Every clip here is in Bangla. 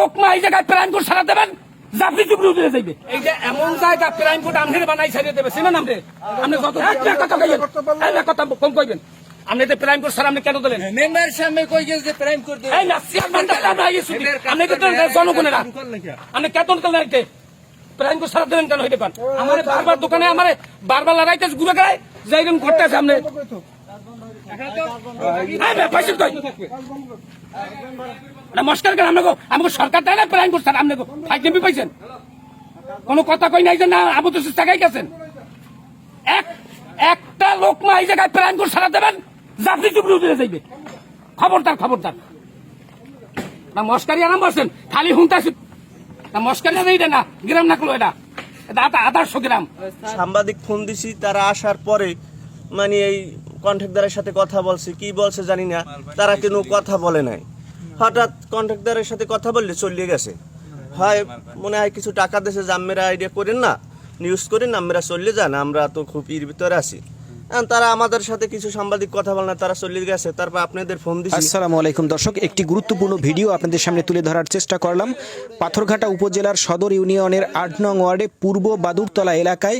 লোকমা এই জায়গায় প্রাইম কোর্ট সারা দেবেন জাপি চুপড়ি উঠে যাইবে। এই যে এমন জায়গা প্রাইম কোর্ট আমনের বানাই ছেড়ে দেবে সিনা নামরে আপনি যত একটা কথা কইবেন একটা কথা কম কইবেন। আপনি তো প্রাইম কোর্ট সারা আপনি কেন দিলেন? মেম্বার সামনে কই গেছে যে প্রাইম করতে এই না চেয়ারম্যান আমরা আইছি আপনি তো জনগণের আপনি কেতন কেন রাইতে প্রাইম কোর্ট সারা দেবেন কেন হইতে পান আমার বারবার দোকানে আমার বারবার লড়াইতে ঘুরে গেলে যাইবেন ঘরটা সামনে এই বে, পয়সা কই নমস্কার কেন? আমাকে আমাকে সরকার না? প্রাইম সারা আপনি ফাইভ এমপি পাইছেন? কোনো কথা কই নাই যে না, আবু তো টাকাই গেছেন? এক একটা লোকমা এই জায়গায় প্রাইম কোর্ট সারা দেবেন জাতি চুপড়ি উঠে যাইবে। খবরদার খবরদার। না মস্কারি আরাম বলছেন, খালি হুঁতাছি না মস্কারি এইটা না, গ্রাম না করল এটা? এটা আদা- আদর্শ গ্রাম। সাংবাদিক ফোন দিছি, তারা আসার পরে মানে এই কন্ট্রাক্টদারের সাথে কথা বলছে, কি বলছে জানি না, তারা কেন কথা বলে নাই। হঠাৎ কন্ট্রাক্টারের সাথে কথা বললে চলিয়ে গেছে। হয় মনে হয় কিছু টাকা দেশে যে আমরা আইডিয়া করেন না নিউজ করেন, আমরা চলে যান, আমরা তো খুব ইর ভিতরে আছি। তারা আমাদের সাথে কিছু সাংবাদিক কথা বলে না, তারা চলে গেছে। তারপর আপনাদের ফোন দিছি। আসসালামু আলাইকুম দর্শক, একটি গুরুত্বপূর্ণ ভিডিও আপনাদের সামনে তুলে ধরার চেষ্টা করলাম। পাথরঘাটা উপজেলার সদর ইউনিয়নের আট নং ওয়ার্ডে পূর্ব বাদুরতলা এলাকায়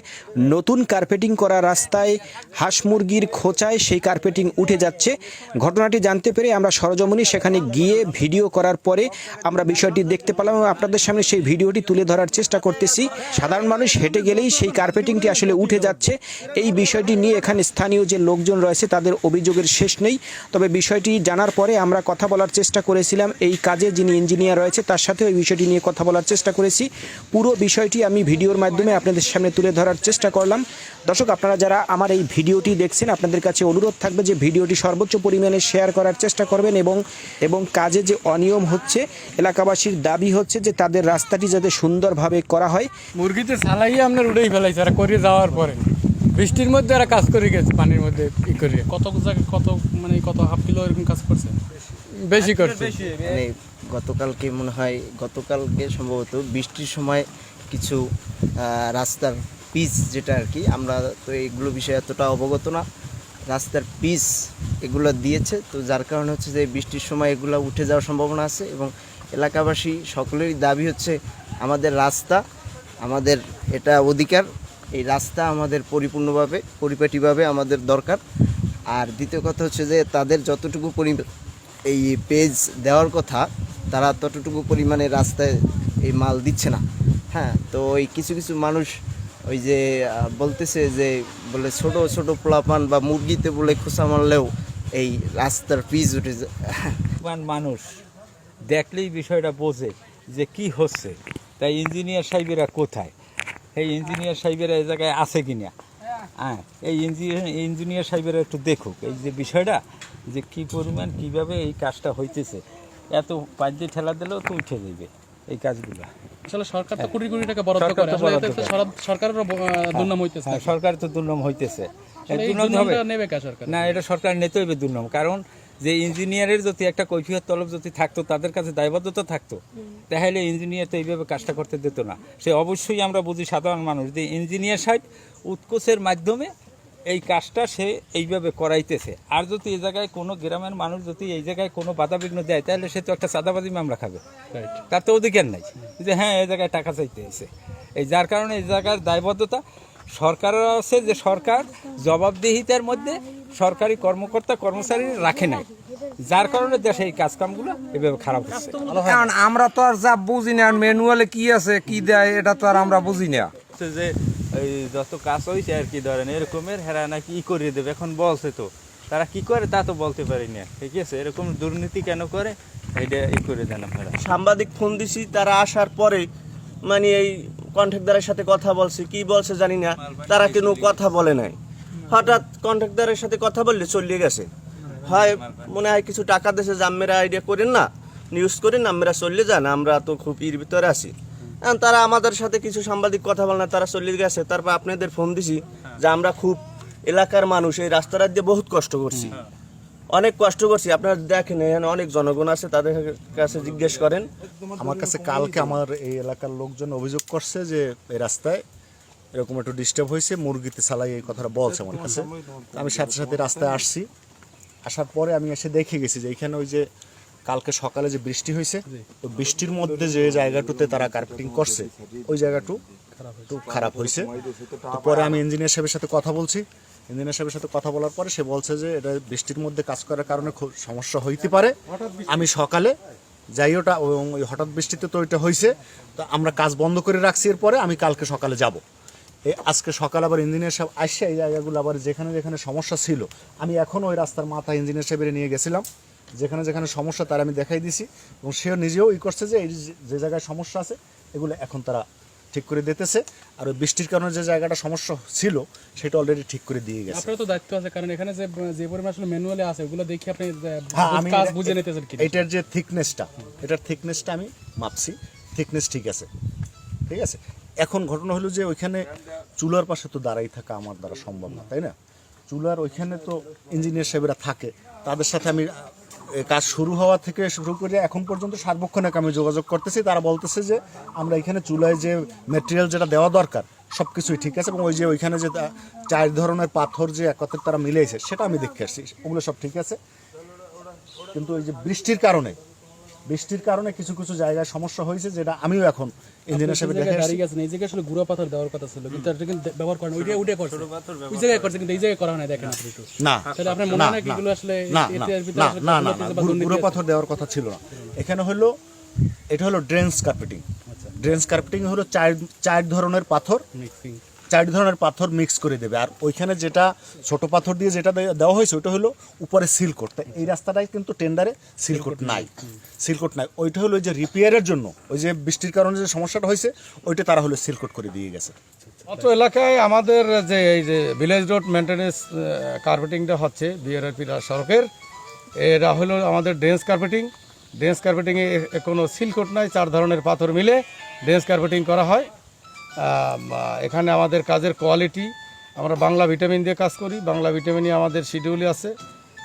নতুন কার্পেটিং করা রাস্তায় হাঁস মুরগির খোঁচায় সেই কার্পেটিং উঠে যাচ্ছে। ঘটনাটি জানতে পেরে আমরা সরজমনি সেখানে গিয়ে ভিডিও করার পরে আমরা বিষয়টি দেখতে পেলাম এবং আপনাদের সামনে সেই ভিডিওটি তুলে ধরার চেষ্টা করতেছি। সাধারণ মানুষ হেঁটে গেলেই সেই কার্পেটিংটি আসলে উঠে যাচ্ছে। এই বিষয়টি নিয়ে এখানে স্থানীয় যে লোকজন রয়েছে, তাদের অভিযোগের শেষ নেই। তবে বিষয়টি জানার পরে আমরা কথা বলার চেষ্টা করেছিলাম। এই কাজে যিনি ইঞ্জিনিয়ার রয়েছে, তার সাথে ওই বিষয়টি নিয়ে কথা বলার চেষ্টা করেছি। পুরো বিষয়টি আমি ভিডিওর মাধ্যমে আপনাদের সামনে তুলে ধরার চেষ্টা করলাম। দর্শক, আপনারা যারা আমার এই ভিডিওটি দেখছেন, আপনাদের কাছে অনুরোধ থাকবে যে ভিডিওটি সর্বোচ্চ পরিমাণে শেয়ার করার চেষ্টা করবেন এবং এবং কাজে যে অনিয়ম হচ্ছে, এলাকাবাসীর দাবি হচ্ছে যে তাদের রাস্তাটি যাতে সুন্দরভাবে করা হয়। মুরগিতে সালাই আপনার উড়েই ফেলাইছে, আর করে যাওয়ার পরে। বৃষ্টির মধ্যে এরা কাজ করে গেছে পানির মধ্যে ই করে। কত জায়গায় কত মানে কত হাফ কিলো এরকম কাজ করছে? বেশি করছে। মানে গতকালকে মনে হয় গতকালকে সম্ভবত বৃষ্টির সময় কিছু রাস্তার পিচ যেটা আর কি আমরা তো এগুলো বিষয়ে এতটা অবগত না। রাস্তার পিচ এগুলো দিয়েছে তো যার কারণে হচ্ছে যে বৃষ্টির সময় এগুলো উঠে যাওয়ার সম্ভাবনা আছে এবং এলাকাবাসী সকলেরই দাবি হচ্ছে আমাদের রাস্তা আমাদের এটা অধিকার এই রাস্তা আমাদের পরিপূর্ণভাবে, পরিপাটিভাবে আমাদের দরকার। আর দ্বিতীয় কথা হচ্ছে যে তাদের যতটুকু পরি, এই পেজ দেওয়ার কথা, তারা ততটুকু পরিমাণে রাস্তায় এই মাল দিচ্ছে না। হ্যাঁ তো ওই কিছু কিছু মানুষ ওই যে বলতেছে যে, বলে ছোট ছোট পোলাপান বা মুরগিতে বলে খোসা মারলেও এই রাস্তার পিচ উঠে যায়। মানুষ দেখলেই বিষয়টা বোঝে যে কি হচ্ছে। তাই ইঞ্জিনিয়ার সাহেবেরা কোথায়? এই ইঞ্জিনিয়ার সাহেবেরা এই জায়গায় আছে কিনা? হ্যাঁ এই ইঞ্জিনিয়ার ইঞ্জিনিয়ার সাহেবেরা একটু দেখুক এই যে বিষয়টা যে কি পরিমাণ কীভাবে এই কাজটা হইতেছে। এত পাঁচ দিয়ে ঠেলা দিলেও তো উঠে যাবে এই কাজগুলো। আসলে সরকার তো কোটি কোটি টাকা বরাদ্দ করে। আসলে এতে বরাদ্দ তো করে। সরকার- সরকারেরও ব- আহ, দুর্নাম হইতেছে। হ্যাঁ সরকার তো দুর্নাম হইতেছে। দুর্নাম হবে। নেবে কে সরকার? না এটা সরকার নিতে হইবে দুর্নাম। কারণ যে ইঞ্জিনিয়ারের যদি একটা কৈফিয়ত তলব যদি থাকতো তাদের কাছে দায়বদ্ধতা থাকতো তাহলে ইঞ্জিনিয়ার তো এইভাবে কাজটা করতে দিত না। সে অবশ্যই আমরা বুঝি সাধারণ মানুষ যে ইঞ্জিনিয়ার সাহেব উৎকোচের মাধ্যমে এই কাজটা সে এইভাবে করাইতেছে। আর যদি এই জায়গায় কোনো গ্রামের মানুষ যদি এই জায়গায় কোনো বাধাবিঘ্ন দেয় তাহলে সে তো একটা চাঁদাবাজি মামলা খাবে। তার তো অধিকার নাই যে হ্যাঁ এই জায়গায় টাকা চাইতে এসে। এই যার কারণে এই জায়গার দায়বদ্ধতা সরকারের আছে যে সরকার জবাবদিহিতার মধ্যে সরকারি কর্মকর্তা কর্মচারী রাখে নাই। যার কারণে দেশে এই কাজকামগুলো এভাবে খারাপ হচ্ছে। কারণ আমরা তো আর যা বুঝি না ম্যানুয়ালে কি আছে কি দেয় এটা তো আর আমরা বুঝি না। হচ্ছে যে এই যত কাজ হয়েছে আর কি ধরেন এরকমের হেরা নাকি ই করে দেবে এখন বলছে তো। তারা কি করে তা তো বলতে পারি না। ঠিক আছে এরকম দুর্নীতি কেন করে? এটা ই করে দেন আপনারা। সাংবাদিক ফোন দিছি তারা আসার পরে মানে এই কন্ট্রাক্টদারের সাথে কথা বলছে কি বলছে জানি না তারা কেন কথা বলে নাই। হঠাৎ কন্ট্রাক্টদারের সাথে কথা বললে চলিয়ে গেছে। হয় মনে হয় কিছু টাকা দেশে যে আমরা আইডিয়া করেন না নিউজ করেন আমরা চলে যান আমরা তো খুব ইর ভিতরে আছি। তারা আমাদের সাথে কিছু সাংবাদিক কথা বলে না তারা চলে গেছে। তারপর আপনাদের ফোন দিছি যে আমরা খুব এলাকার মানুষ এই রাস্তাটা দিয়ে বহুত কষ্ট করছি। অনেক কষ্ট করছি। আপনারা দেখেন, এখানে অনেক জনগণ আছে, তাদের কাছে জিজ্ঞেস করেন। আমার কাছে কালকে আমার এই এলাকার লোকজন অভিযোগ করছে যে, এই রাস্তায় এরকম একটু ডিস্টার্ব হয়েছে, মুরগিতে সালাই এই কথাটা বলছে আমার কাছে। আমি সাথে সাথে রাস্তায় আসছি। আসার পরে আমি এসে দেখে গেছি যে, এখানে ওই যে কালকে সকালে যে বৃষ্টি হয়েছে, ওই বৃষ্টির মধ্যে যে জায়গাটুতে তারা কার্পেটিং করছে, ওই জায়গাটু একটু খারাপ হয়েছে। তো পরে আমি ইঞ্জিনিয়ার সাহেবের সাথে কথা বলছি। ইঞ্জিনিয়ার সাহেবের সাথে কথা বলার পরে সে বলছে যে এটা বৃষ্টির মধ্যে কাজ করার কারণে খুব সমস্যা হইতে পারে। আমি সকালে যাই ওটা এবং ওই হঠাৎ বৃষ্টিতে তো ওইটা হয়েছে তো আমরা কাজ বন্ধ করে রাখছি এরপরে আমি কালকে সকালে যাব। এই আজকে সকাল আবার ইঞ্জিনিয়ার সাহেব আসছে এই জায়গাগুলো আবার যেখানে যেখানে সমস্যা ছিল। আমি এখন ওই রাস্তার মাথা ইঞ্জিনিয়ার সাহেবের নিয়ে গেছিলাম। যেখানে যেখানে সমস্যা তার আমি দেখাই দিছি। এবং সেও নিজেও ই করছে যে এই যে- যে জায়গায় সমস্যা আছে এগুলো এখন তারা ঠিক করে দিতেছে। আর ওই বৃষ্টির কারণে যে জায়গাটা সমস্যা ছিল সেটা অলরেডি ঠিক করে দিয়ে গেছে। আপনার তো দায়িত্ব আছে কারণ এখানে যে যে পরিমাণ আসলে ম্যানুয়ালে আছে ওগুলো দেখি আপনি হ্যাঁ আমি কাজ বুঝে নিতেছেন কি এটার যে থিকনেসটা এটার থিকনেসটা আমি মাপছি। থিকনেস ঠিক আছে। ঠিক আছে? এখন ঘটনা হলো যে ওইখানে চুলার পাশে তো দাঁড়াই থাকা আমার দ্বারা সম্ভব না তাই না? চুলার ওইখানে তো ইঞ্জিনিয়ার সাহেবরা থাকে তাদের সাথে আমি কাজ শুরু হওয়া থেকে শুরু করে এখন পর্যন্ত সার্বক্ষণিক আমি যোগাযোগ করতেছি। তারা বলতেছে যে আমরা এখানে চুলায় যে মেটেরিয়াল যেটা দেওয়া দরকার সব কিছুই ঠিক আছে এবং ওই যে ওইখানে যে চার ধরনের পাথর যে একত্রে তারা মিলেছে সেটা আমি দেখে আসছি। ওগুলো সব ঠিক আছে। কিন্তু ওই যে বৃষ্টির কারণে বৃষ্টির কারণে কিছু কিছু জায়গায় সমস্যা হয়েছে যেটা আমিও এখন ইঞ্জিনিয়ার সাহেব দেখে। দাঁড়িয়ে গেছেন এই জায়গায় আসলে গুঁড়া পাথর দেওয়ার কথা ছিল কিন্তু এটা কিন্তু ব্যবহার করেন ওইটা ওইটা করছে ওই জায়গায় করছে কিন্তু এই জায়গায় করা হয় না দেখেন আপনি একটু। না তাহলে আপনার মনে হয় না কি আসলে না না না গুঁড়ো-? পাথর দেওয়ার কথা ছিল না। এখানে হলো এটা হলো ড্রেন্স কার্পেটিং ড্রেন্স কার্পেটিং হলো চার চার ধরনের পাথর। মিক্সিং চার ধরনের পাথর মিক্স করে দেবে। আর ওইখানে যেটা ছোট পাথর দিয়ে যেটা দেওয়া হয়েছে ওটা হলো উপরে সিল কোট এই রাস্তাটাই কিন্তু টেন্ডারে সিল কোট নাই। সিল কোট নাই। ওইটা হলো ওই যে রিপেয়ারের জন্য ওই যে বৃষ্টির কারণে যে সমস্যাটা হয়েছে ওইটা তারা হলো সিল কোট করে দিয়ে গেছে। অত্র এলাকায় আমাদের যে এই যে ভিলেজ রোড মেনটেন্যান্স কার্পেটিংটা হচ্ছে বিআরআরপি সড়কের এরা হলো আমাদের ড্রেন্স কার্পেটিং ড্রেন্স কার্পেটিংয়ে কোনো সিলকোট নাই চার ধরনের পাথর মিলে ড্রেন্স কার্পেটিং করা হয়। এখানে আমাদের কাজের কোয়ালিটি আমরা বাংলা ভিটামিন দিয়ে কাজ করি বাংলা ভিটামিনই আমাদের শিডিউলে আছে।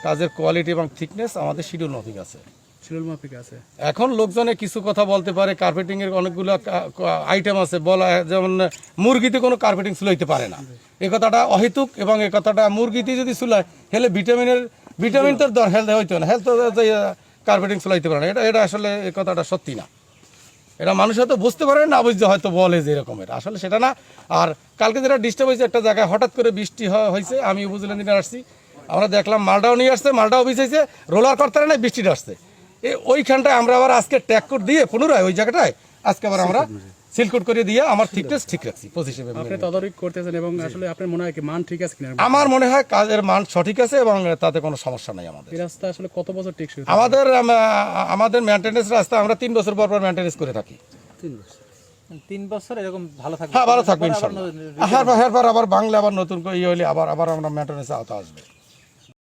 কাজের কোয়ালিটি এবং থিকনেস আমাদের শিডিউল মাফিক আছে। শিরুল মাফিক আছে। এখন লোকজনে কিছু কথা বলতে পারে কার্পেটিং এর অনেকগুলো আইটেম আছে বলা যেমন মুরগিতে কোনো কার্পেটিং সুলাইতে পারে না। এই কথাটা অহেতুক এবং এই কথাটা মুরগিতে যদি সুলায় হেলে ভিটামিনের ভিটামিন তো হেলথ হইতো না হেলথ কার্পেটিং সুলাইতে পারে না। এটা এটা আসলে এ কথাটা সত্যি না। এটা মানুষ হয়তো বুঝতে পারে না বুঝতে হয়তো বলে যে এরকমের। আসলে সেটা না। আর কালকে যেটা ডিস্টার্ব হয়েছে একটা জায়গায় হঠাৎ করে বৃষ্টি হয়েছে আমি উপজেলা দিনে আসছি। আমরা দেখলাম মালটাও নিয়ে আসছে মালটাও বিছাইছে রোলার করতে না বৃষ্টিটা আসছে। এই ওইখানটায় আমরা আবার আজকে ট্যাগ দিয়ে পুনরায় ওই জায়গাটায় আজকে আবার আমরা সিলকোট করে দিয়ে আমার থিকনেস ঠিক রাখছি পজিশন আপনি তদারকি করতেছেন এবং আসলে আপনার মনে হয় কি মান ঠিক আছে কিনা? আমার মনে হয় কাজের মান সঠিক আছে এবং তাতে কোনো সমস্যা নেই আমাদের। এই রাস্তা আসলে কত বছর টেকসই আমাদের আমাদের মেনটেন্যান্স রাস্তা আমরা তিন বছর পর পর মেনটেন্যান্স করে থাকি। তিন বছর। এরকম ভালো থাকবে? হ্যাঁ ভালো থাকবে হ্যাঁ হ্যাঁ আবার বাংলা আবার নতুন করে ইয়ে হলে আবার আবার আমরা মেনটেন্যান্সে আওতা আসবে।